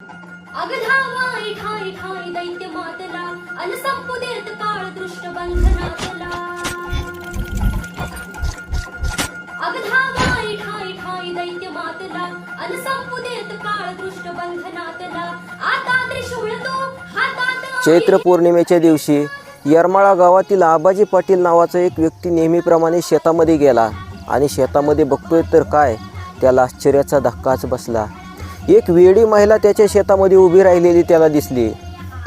अगधावाई ठाई ठाई दैत्य मातला अन काळ दृष्ट बंधनातला अगधावाई ठाई ठाई दैत्य मातला अन काळ दृष्ट बंधनातला आता त्रिशूळ तो हातात चैत्र पौर्णिमेच्या दिवशी यरमाळा गावातील आबाजी पाटील नावाचा एक व्यक्ती नेहमीप्रमाणे शेतामध्ये गेला आणि शेतामध्ये बघतोय तर काय त्याला आश्चर्याचा धक्काच बसला. एक वेडी महिला त्याच्या शेतामध्ये उभी राहिलेली त्याला दिसली.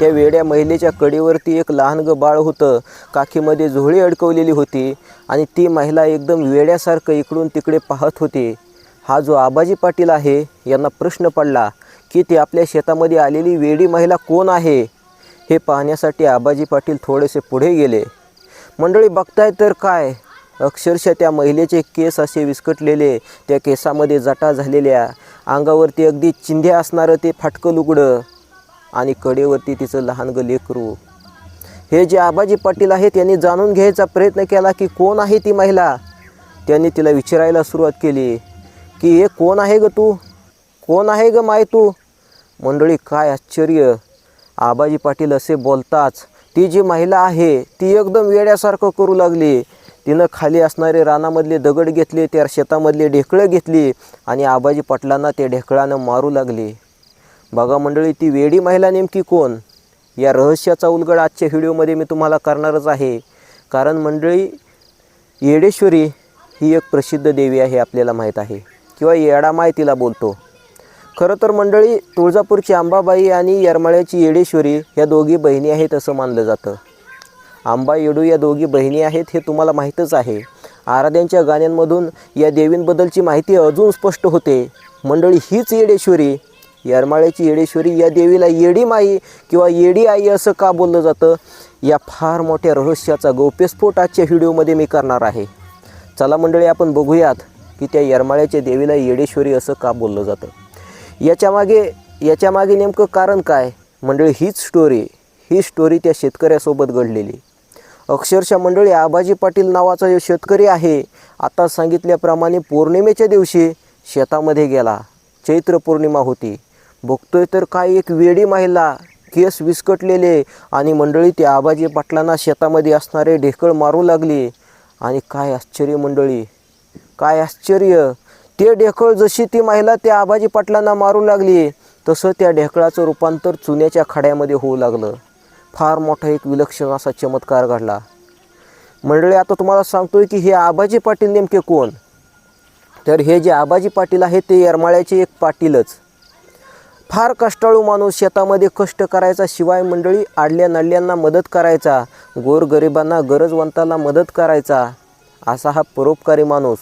त्या वेड्या महिलेच्या कडेवरती एक लहान ग बाळ होतं. काखीमध्ये झोळी अडकवलेली होती आणि ती महिला एकदम वेड्यासारखं इकडून तिकडे पाहत होती. हा जो आबाजी पाटील आहे यांना प्रश्न पडला की ती आपल्या शेतामध्ये आलेली वेडी महिला कोण आहे? हे पाहण्यासाठी आबाजी पाटील थोडेसे पुढे गेले. मंडळी बघताय तर काय? अक्षरशः त्या महिलेचे केस असे विस्कटलेले त्या केसामध्ये जटा झालेल्या. अंगावरती अगदी चिंध्या असणारं ते फाटकं लुगडं आणि कडेवरती तिचं लहान लेकरू. हे जे आबाजी पाटील आहेत त्यांनी जाणून घ्यायचा प्रयत्न केला की कोण आहे ती महिला? त्यांनी तिला विचारायला सुरुवात केली की हे कोण आहे ग तू? कोण आहे ग माय तू? मंडळी काय आश्चर्य! आबाजी पाटील असे बोलताच ती जी महिला आहे ती एकदम वेड्यासारखं करू लागली. तिनं खाली असणारे रानामधले दगड घेतले त्या शेतामधले ढेकळं घेतली आणि आबाजी पाटलांना त्या ढेकळानं मारू लागली. बघा मंडळी ती वेडी महिला नेमकी कोण? या रहस्याचा उलगड आजच्या व्हिडिओमध्ये मी तुम्हाला करणारच आहे. कारण मंडळी येडेश्वरी ही एक प्रसिद्ध देवी आहे आपल्याला माहीत आहे. किंवा येडामाय तिला बोलतो. खरं तर मंडळी तुळजापूरची अंबाबाई आणि येरमाळ्याची येडेश्वरी या दोघी बहिणी आहेत असं मानलं जातं. आंबा येडू या दोघी बहिणी आहेत हे तुम्हाला माहीतच आहे. आराध्यांच्या गाण्यांमधून या देवींबद्दलची माहिती अजून स्पष्ट होते. मंडळी हीच येडेश्वरी. येरमाळ्याची येडेश्वरी या देवीला येडी माई किंवा येडी आई असं का बोललं जातं? या फार मोठ्या रहस्याचा गौप्यस्फोट आजच्या व्हिडिओमध्ये मी करणार आहे. चला मंडळी आपण बघूयात की त्या येरमाळ्याच्या देवीला येडेश्वरी असं का बोललं जातं? याच्यामागे याच्यामागे नेमकं कारण काय? मंडळी हीच स्टोरी ही स्टोरी त्या शेतकऱ्यासोबत घडलेली. अक्षरशः मंडळी आबाजी पाटील नावाचा जो शेतकरी आहे. आता सांगितल्याप्रमाणे पौर्णिमेच्या दिवशी शेतामध्ये गेला. चैत्र पौर्णिमा होती. बघतोय तर काय एक वेडी महिला केस विस्कटलेले आणि मंडळी त्या आबाजी पाटलांना शेतामध्ये असणारे ढेकळ मारू लागली. आणि काय आश्चर्य मंडळी काय आश्चर्य. ते ढेकळ जशी ती महिला त्या आबाजी पाटलांना मारू लागली तसं त्या ढेकळाचं रूपांतर चुन्याच्या खड्यामध्ये होऊ लागलं. फार मोठा एक विलक्षण असा चमत्कार घडला. मंडळी आता तुम्हाला सांगतोय की हे आबाजी पाटील नेमके कोण? तर हे जे आबाजी पाटील आहे ते येरमाळ्याचे एक पाटीलच. फार कष्टाळू माणूस शेतामध्ये कष्ट करायचा शिवाय मंडळी आडल्या नडल्यांना मदत करायचा गोरगरिबांना गरजवंताला मदत करायचा असा हा परोपकारी माणूस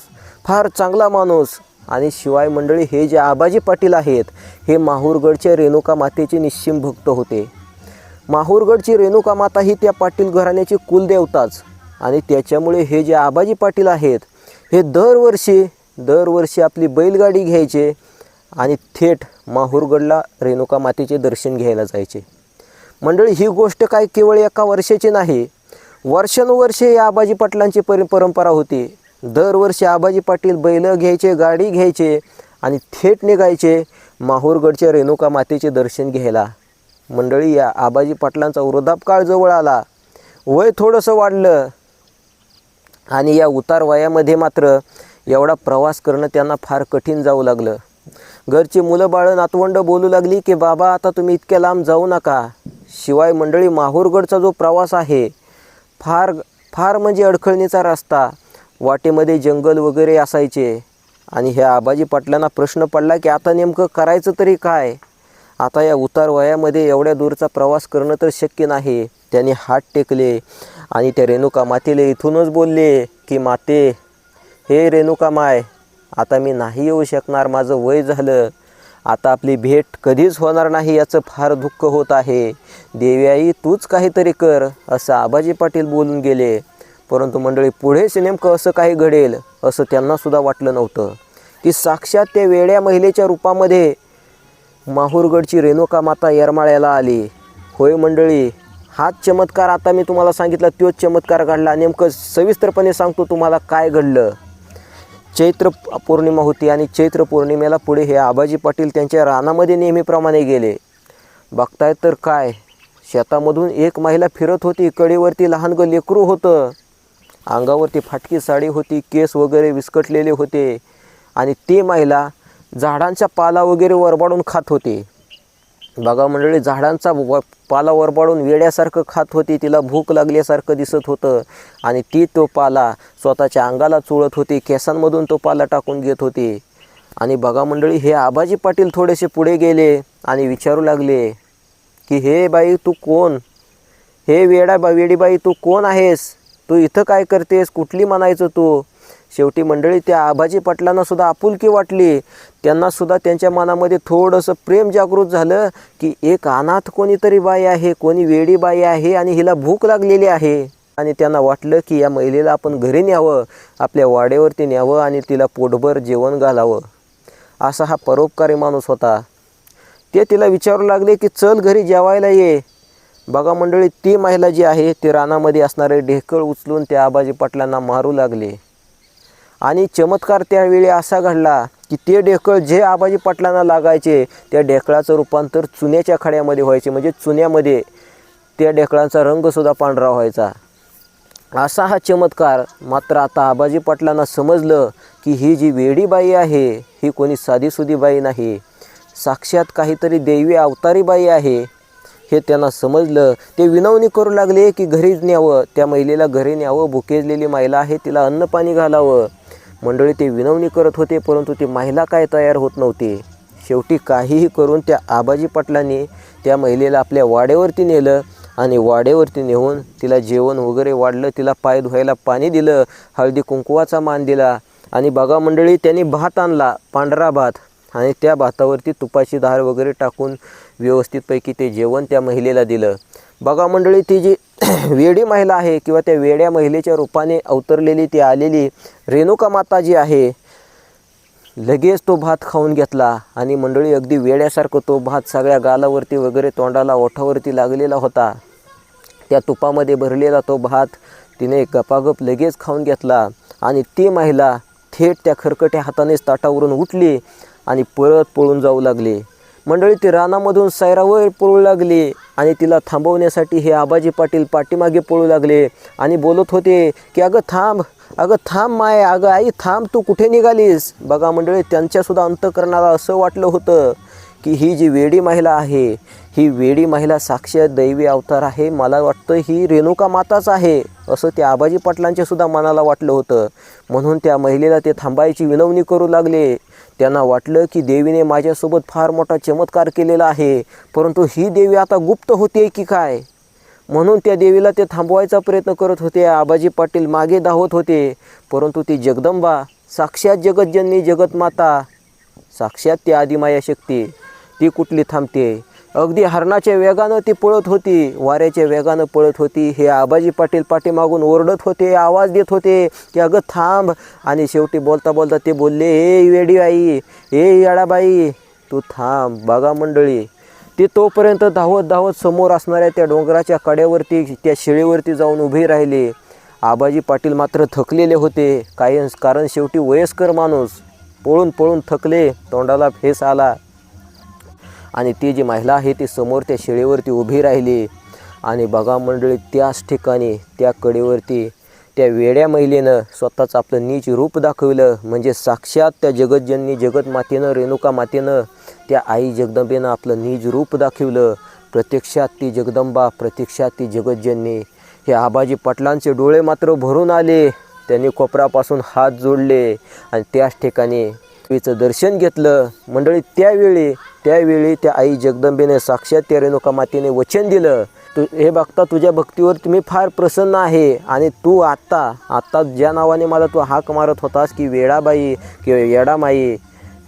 फार चांगला माणूस. आणि शिवाय मंडळी हे जे आबाजी पाटील आहेत हे माहूरगडच्या रेणुका मातेचे निश्चिम भक्त होते. माहूरगडची रेणुका माता ही त्या पाटील घराण्याची कुलदेवताच. आणि त्याच्यामुळे हे जे आबाजी पाटील आहेत हे दरवर्षी दरवर्षी आपली बैलगाडी घ्यायचे आणि थेट माहूरगडला रेणुका मातेचे दर्शन घ्यायला जायचे. मंडळी ही गोष्ट काय केवळ एका वर्षाची नाही वर्षानुवर्षे या आबाजी पाटलांची परि परंपरा होती. दरवर्षी आबाजी पाटील बैल घ्यायचे गाडी घ्यायचे आणि थेट निघायचे माहूरगडच्या रेणुका मातेचे दर्शन घ्यायला. मंडळी या आबाजी पाटलांचा वृद्धापकाळ जवळ आला. वय थोडंसं वाढलं आणि या उतार वयामध्ये मात्र एवढा प्रवास करणं त्यांना फार कठीण जाऊ लागलं. घरची मुलं बाळं नातवंड बोलू लागली की बाबा आता तुम्ही इतक्या लांब जाऊ नका. शिवाय मंडळी माहूरगडचा जो प्रवास आहे फार फार म्हणजे अडखळणीचा रस्ता. वाटेमध्ये जंगल वगैरे असायचे आणि ह्या आबाजी पाटलांना प्रश्न पडला की आता नेमकं करायचं तरी काय? आता या उतार वयामध्ये एवढ्या दूरचा प्रवास करणं तर शक्य नाही. त्यांनी हात टेकले आणि त्या रेणुका मातेला इथूनच बोलले की माते हे रेणुका माय आता मी नाही येऊ शकणार. माझं वय झालं. आता आपली भेट कधीच होणार नाही याचं फार दुःख होत आहे. देव्याई तूच काहीतरी कर असं आबाजी पाटील बोलून गेले. परंतु मंडळी पुढेच नेमकं असं काही घडेल असं त्यांनासुद्धा वाटलं नव्हतं. की साक्षात त्या वेड्या महिलेच्या रूपामध्ये माहूरगडची रेणुका माता येरमाळ्याला आली. होय मंडळी हाच चमत्कार आता मी तुम्हाला सांगितला तोच चमत्कार घडला. नेमकं सविस्तरपणे सांगतो तुम्हाला काय घडलं. चैत्र पौर्णिमा होती आणि चैत्र पौर्णिमेला पुढे हे आबाजी पाटील त्यांच्या रानामध्ये नेहमीप्रमाणे गेले. बघताय तर काय शेतामधून एक महिला फिरत होती कडेवरती लहान ग लेकरू होतं. अंगावरती फाटकी साडी होती केस वगैरे विस्कटलेले होते आणि ती महिला झाडांच्या पाला वगैरे वरबाडून खात होती. बघा मंडळी झाडांचा व पाला वरबाडून वेड्यासारखं खात होती तिला भूक लागल्यासारखं दिसत होतं आणि ती तो पाला स्वतःच्या अंगाला चोळत होती केसांमधून तो पाला टाकून घेत होती. आणि बघा मंडळी हे आबाजी पाटील थोडेसे पुढे गेले आणि विचारू लागले की हे बाई तू कोण? हे वेडा बा वेडीबाई तू कोण आहेस? तू इथं काय करतेस? कुठली म्हणायचं तू? शेवटी मंडळी त्या आबाजी पाटलांना सुद्धा आपुलकी वाटली. त्यांना सुद्धा त्यांच्या मनामध्ये थोडंसं प्रेम जागृत झालं की एक अनाथ कोणीतरी बाई आहे कोणी वेडी बाई आहे आणि हिला भूक लागलेली आहे. आणि त्यांना वाटलं की या महिलेला आपण घरी न्यावं आपल्या वाड्यावरती न्यावं आणि तिला पोटभर जेवण घालावं. असा हा परोपकारी माणूस होता. ते तिला विचारू लागले की चल घरी जेवायला ये. बघा मंडळी ती महिला जी आहे ती रानामध्ये असणारे ढेकळ उचलून त्या आबाजी पाटलांना मारू लागले. आणि चमत्कार त्यावेळी असा घडला की ते ढेकळ जे आबाजी पाटलांना लागायचे त्या ढेकळाचं रूपांतर चुन्याच्या खड्यामध्ये व्हायचे. म्हणजे चुन्यामध्ये त्या ढेकळांचा रंगसुद्धा पांढरा व्हायचा. असा हा चमत्कार मात्र आता आबाजी पाटलांना समजलं की ही जी वेडी बाई आहे ही कोणी साधीसुधी बाई नाही. साक्षात काहीतरी दैवी अवतारी बाई आहे. हे त्यांना समजलं. ते विनवणी करू लागले की घरी न्यावं. त्या महिलेला घरी न्यावं. भुकेजलेली महिला आहे तिला अन्न पाणी घालावं. मंडळी ते विनवणी करत होते परंतु ती महिला काय तयार होत नव्हती. शेवटी काहीही करून त्या आबाजी पाटलांनी त्या महिलेला आपल्या वाड्यावरती नेलं आणि वाड्यावरती नेऊन तिला जेवण वगैरे वाढलं तिला पाय धुवायला पाणी दिलं हळदी कुंकवाचा मान दिला. आणि बघा मंडळी त्यांनी भात आणला पांढरा भात. आणि त्या भातावरती तुपाची धार वगैरे टाकून व्यवस्थितपैकी ते जेवण त्या महिलेला दिलं. बघा मंडळी ती जी वेडी महिला आहे किंवा त्या वेड्या महिलेच्या रूपाने अवतरलेली ती आलेली रेणुका माता जी आहे. लगेच तो भात खाऊन घेतला आणि मंडळी अगदी वेड्यासारखं तो भात सगळ्या गालावरती वगैरे तोंडाला ओठावरती लागलेला होता. त्या तुपामध्ये भरलेला तो भात तिने गपागप लगेच खाऊन घेतला आणि ती महिला थेट त्या खरकट्या हातानेच ताटावरून उठली आणि परत पळून जाऊ लागले. मंडळी ती रानामधून सैरावर पळू लागली आणि तिला थांबवण्यासाठी हे आबाजी पाटील पाठीमागे पळू लागले आणि बोलत होते की अगं थांब अगं थांब माय अगं आई थांब तू कुठे निघालीस? बघा मंडळी त्यांच्यासुद्धा अंतकरणाला असं वाटलं होतं की ही जी वेडी महिला आहे ही वेडी महिला साक्षात दैवी अवतार आहे मला वाटतं ही रेणुका माताच आहे. असं त्या आबाजी पाटलांच्या सुद्धा मनाला वाटलं होतं. म्हणून त्या महिलेला ते थांबायची विनवणी करू लागले. त्यांना वाटलं की देवीने माझ्यासोबत फार मोठा चमत्कार केलेला आहे परंतु ही देवी आता गुप्त होते की काय? म्हणून त्या देवीला ते थांबवायचा प्रयत्न करत होते आबाजी पाटील मागे धावत होते परंतु ती जगदंबा साक्षात जगतजननी जगतमाता साक्षात ती आदिमाया शक्ती ती कुठली थांबते? अगदी हरणाच्या वेगानं ती पळत होती वाऱ्याच्या वेगानं पळत होती. हे आबाजी पाटील पाठीमागून ओरडत होते आवाज देत होते की अगं थांब. आणि शेवटी बोलता बोलता ते बोलले ए वेडी आई ए येडाबाई तू थांब बघा मंडळी. ते तोपर्यंत धावत धावत समोर असणाऱ्या त्या डोंगराच्या कड्यावरती त्या शिळीवरती जाऊन उभे राहिले. आबाजी पाटील मात्र थकलेले होते काही कारण शेवटी वयस्कर माणूस पळून पळून थकले तोंडाला फेस आला. आणि ती जी महिला आहे ती समोर त्या शिळेवरती उभी राहिली. आणि बघा मंडळी त्याच ठिकाणी त्या कडेवरती त्या वेड्या महिलेनं स्वतःचं आपलं नीच रूप दाखवलं. म्हणजे साक्षात त्या जगतजननी जगत मातेनं रेणुका मातेनं त्या आई जगदंबेनं आपलं नीज रूप दाखवलं. प्रत्यक्षात ती जगदंबा प्रत्यक्षात ती जगतजननी हे आबाजी पाटलांचे डोळे मात्र भरून आले. त्यांनी कोपरापासून हात जोडले. आणि त्याच ठिकाणी देवीचं दर्शन घेतलं. मंडळी त्यावेळी त्यावेळी त्या आई जगदंबेने साक्षात त्या रेणुका मातेने वचन दिलं. तू हे बघता तुझ्या भक्तीवर तुम्ही फार प्रसन्न आहे. आणि तू आत्ता आत्ता ज्या नावाने मला तू हाक मारत होतास की वेडाबाई किंवा येडामाई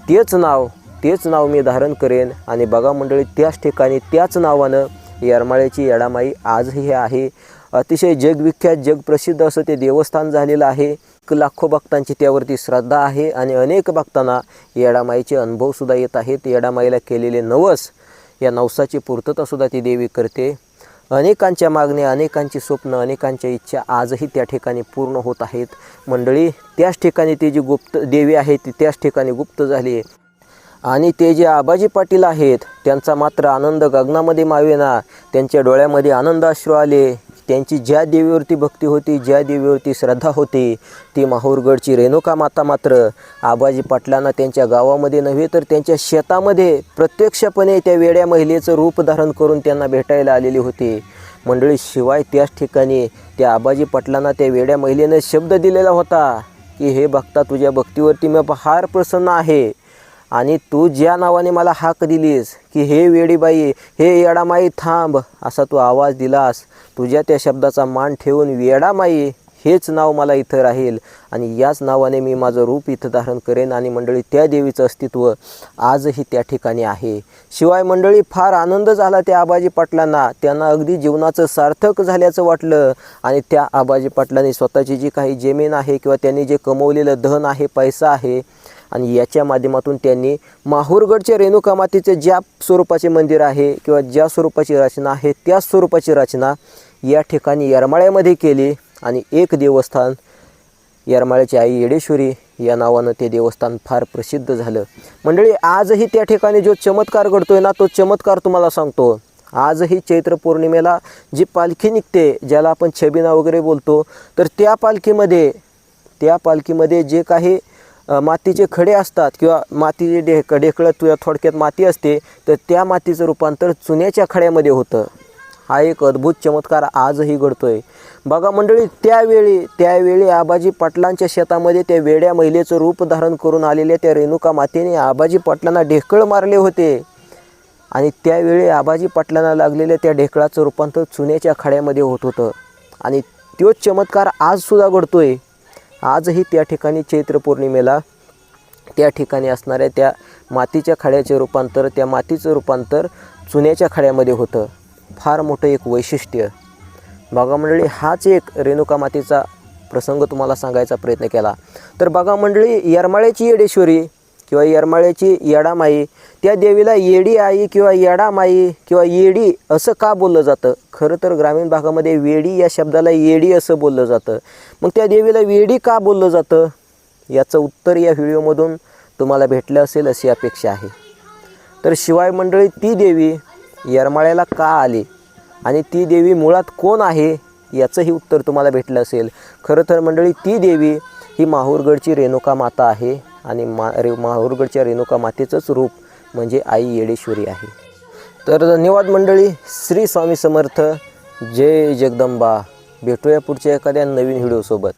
तेच नाव तेच नाव मी धारण करेन. आणि बघा मंडळी त्याच ठिकाणी त्याच नावानं येरमाळ्याची येडामाई आजही आहे. अतिशय जगविख्यात जगप्रसिद्ध असं ते देवस्थान झालेलं आहे. लाखो भक्तांची त्यावरती श्रद्धा आहे आणि अनेक भक्तांना येडामाईचे अनुभवसुद्धा येत आहेत. येडामाईला केलेले नवस या नवसाची पूर्ततासुद्धा ती देवी करते. अनेकांच्या मागण्या अनेकांची स्वप्न अनेकांच्या इच्छा आजही त्या ठिकाणी पूर्ण होत आहेत. मंडळी त्याच ठिकाणी ती जी गुप्त देवी आहे ती त्याच ठिकाणी गुप्त झाली आणि ते जे आबाजी पाटील आहेत त्यांचा मात्र आनंद गगनामध्ये मावेना त्यांच्या डोळ्यामध्ये आनंद अश्रू आले. त्यांची ज्या देवीवरती भक्ती होती ज्या देवीवरती श्रद्धा होती ती माहूरगडची रेणुका माता मात्र आबाजी पाटलांना त्यांच्या गावामध्ये नव्हे तर त्यांच्या शेतामध्ये प्रत्यक्षपणे त्या वेड्या महिलेचं रूप धारण करून त्यांना भेटायला आलेली होती. मंडळी शिवाय त्याच ठिकाणी त्या आबाजी पाटलांना त्या वेड्या महिलेनं शब्द दिलेला होता की हे भक्ता तुझ्या भक्तीवरती मी फार प्रसन्न आहे. आणि तू ज्या नावाने मला हाक दिलीस की हे वेडीबाई हे येडामाई थांब असा तू आवाज दिलास तुझ्या त्या शब्दाचा मान ठेवून वेडामाई हेच नाव मला इथं राहील. आणि याच नावाने मी माझं रूप इथं धारण करेन आणि मंडळी त्या देवीचं अस्तित्व आजही त्या ठिकाणी आहे. शिवाय मंडळी फार आनंद झाला त्या आबाजी पाटलांना. त्यांना अगदी जीवनाचं सार्थक झाल्याचं वाटलं. आणि त्या आबाजी पाटलांनी स्वतःची जी काही जमीन आहे किंवा त्यांनी जे कमवलेलं धन आहे पैसा आहे आणि याच्या माध्यमातून त्यांनी माहूरगडच्या रेणुका मातेचे ज्या स्वरूपाचे मंदिर आहे किंवा ज्या स्वरूपाची रचना आहे त्या स्वरूपाची रचना या ठिकाणी येरमाळ्यामध्ये केली. आणि एक देवस्थान येरमाळ्याची आई येडेश्वरी या नावानं ते देवस्थान फार प्रसिद्ध झालं. मंडळी आजही त्या ठिकाणी जो चमत्कार घडतोय ना तो चमत्कार तुम्हाला सांगतो. आजही चैत्र पौर्णिमेला जी पालखी निघते ज्याला आपण छबिना वगैरे बोलतो तर त्या पालखीमध्ये त्या पालखीमध्ये जे काही मातीचे खडे असतात किंवा मातीचे ढेक ढेकळं तुझ्या थोडक्यात माती असते तर त्या मातीचं रूपांतर चुन्याच्या खड्यामध्ये होतं. हा एक अद्भुत चमत्कार आजही घडतो आहे बघा मंडळी त्यावेळी त्यावेळी आबाजी पाटलांच्या शेतामध्ये त्या वेड्या महिलेचं रूप धारण करून आलेल्या त्या रेणुका मातेने आबाजी पाटलांना ढेकळ मारले होते. आणि त्यावेळी आबाजी पाटलांना लागलेल्या त्या ढेकळाचं रूपांतर चुन्याच्या खड्यामध्ये होत होतं. आणि तोच चमत्कार आजसुद्धा घडतो आहे आजही त्या ठिकाणी चैत्र पौर्णिमेला त्या ठिकाणी असणाऱ्या त्या मातीच्या खड्याचे रूपांतर त्या मातीचं रूपांतर चुन्याच्या खड्यामध्ये होतं. फार मोठं एक वैशिष्ट्य. बागा मंडळी हाच एक रेणुका मातेचा प्रसंग तुम्हाला सांगायचा प्रयत्न केला. तर बागा मंडळी येरमाळ्याची येडेश्वरी किंवा येरमाळ्याची येडामाई त्या देवीला येडी आई किंवा येडामाई किंवा येडी असं का बोललं जातं? खरं तर ग्रामीण भागामध्ये वेडी या शब्दाला येडी असं बोललं जातं. मग त्या देवीला वेडी का बोललं जातं? याचं उत्तर या व्हिडिओमधून तुम्हाला भेटलं असेल अशी अपेक्षा आहे. तर शिवाय मंडळी ती देवी येरमाळ्याला का आली? आणि ती देवी मुळात कोण आहे? याचंही उत्तर तुम्हाला भेटलं असेल. खरं तर मंडळी ती देवी ही माहूरगडची रेणुका माता आहे. आणि मा रे माहूरगडच्या रेणुका मातेचंच रूप म्हणजे आई येडेश्वरी आहे. तर धन्यवाद मंडळी श्री स्वामी समर्थ जय जगदंबा. भेटूया पुढच्या एखाद्या नवीन व्हिडिओसोबत.